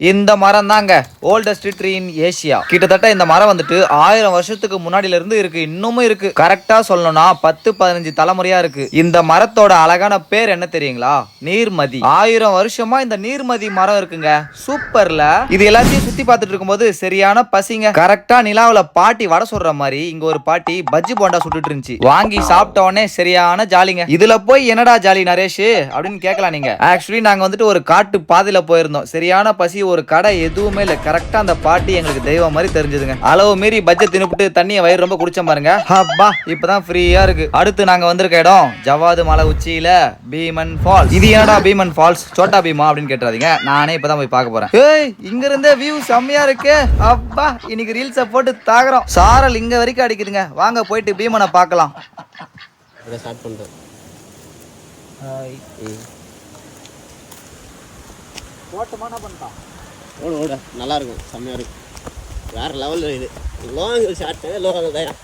இந்த மரம் தாங்க ஓல்டஸ்ட் ட்ரீ இன் ஏசியா கிட்டத்தட்ட இந்த மரம் வந்துட்டு ஆயிரம் வருஷத்துக்கு முன்னாடில இருந்து இருக்கு இன்னமும் இருக்கு. கரெக்டா சொல்லணும்னா பத்து பதினஞ்சு தலைமுறையா இருக்கு. இந்த மரத்தோட அழகான பேர் என்ன தெரியுங்களா? நீர்மதி. ஆயிரம் வருஷமா இந்த நீர்மதி மரம் இருக்குங்க. சூப்பர்ல இது எல்லாத்தையும் சுத்தி பார்த்துட்டு இருக்கும்போது சரியான பசிங்க. கரெக்டா நிலாவில பாட்டி வடை சுடுற மாதிரி இங்க ஒரு பாட்டி பஜ்ஜி போண்டா சுட்டுட்டு இருந்துச்சு. வாங்கி சாப்பிட்ட உடனே சரியான ஜாலிங்க. இதுல போய் என்னடா ஜாலி நரேஷ் அப்படின்னு கேட்கலாம் நீங்க. ஆக்சுவலி நாங்க வந்துட்டு ஒரு காட்டு பாதையில போயிருந்தோம். சரியான பசி ஒரு கடை எதுவுமே இல்ல. கரெக்டா அந்த பாட்டி எங்களுக்கு தெய்வம் மாதிரி தெரிஞ்சதுங்க. அளவு மீறி பட்ஜெட் தின்னுபிட்டு தண்ணியை வயிறு ரொம்ப குடிச்ச பாருங்க. அப்பா இப்பதான் ஃப்ரீயா இருக்கு. அடுத்து நாங்க வந்திருக்க இடம் ஜவாது மலை உச்சியில பீமன் ஃபால்ஸ் இது என்னடா பீமன் ஃபால்ஸ் சோட்டா பீமா அப்படின்னு கேட்டுறாதீங்க. நானே இப்பதான் போய் பார்க்க போறேன். ஏய் இங்க இருந்தே வியூ செம்மையா இருக்கு. அப்பா இன்னைக்கு ரீல்ஸ போட்டு தாக்குறோம் சாரல் இங்க வரைக்கும் அடிக்குதுங்க. வாங்க போயிட்டு பீமனை பார்க்கலாம். ஸ்டார்ட் பண்ணுறேன் ஓடு ஓடு. நல்லா இருக்கும். செம்மையாக இருக்கும். வேறு லெவலில் இது. லாங் ஷார்ட்டு லோ தான்.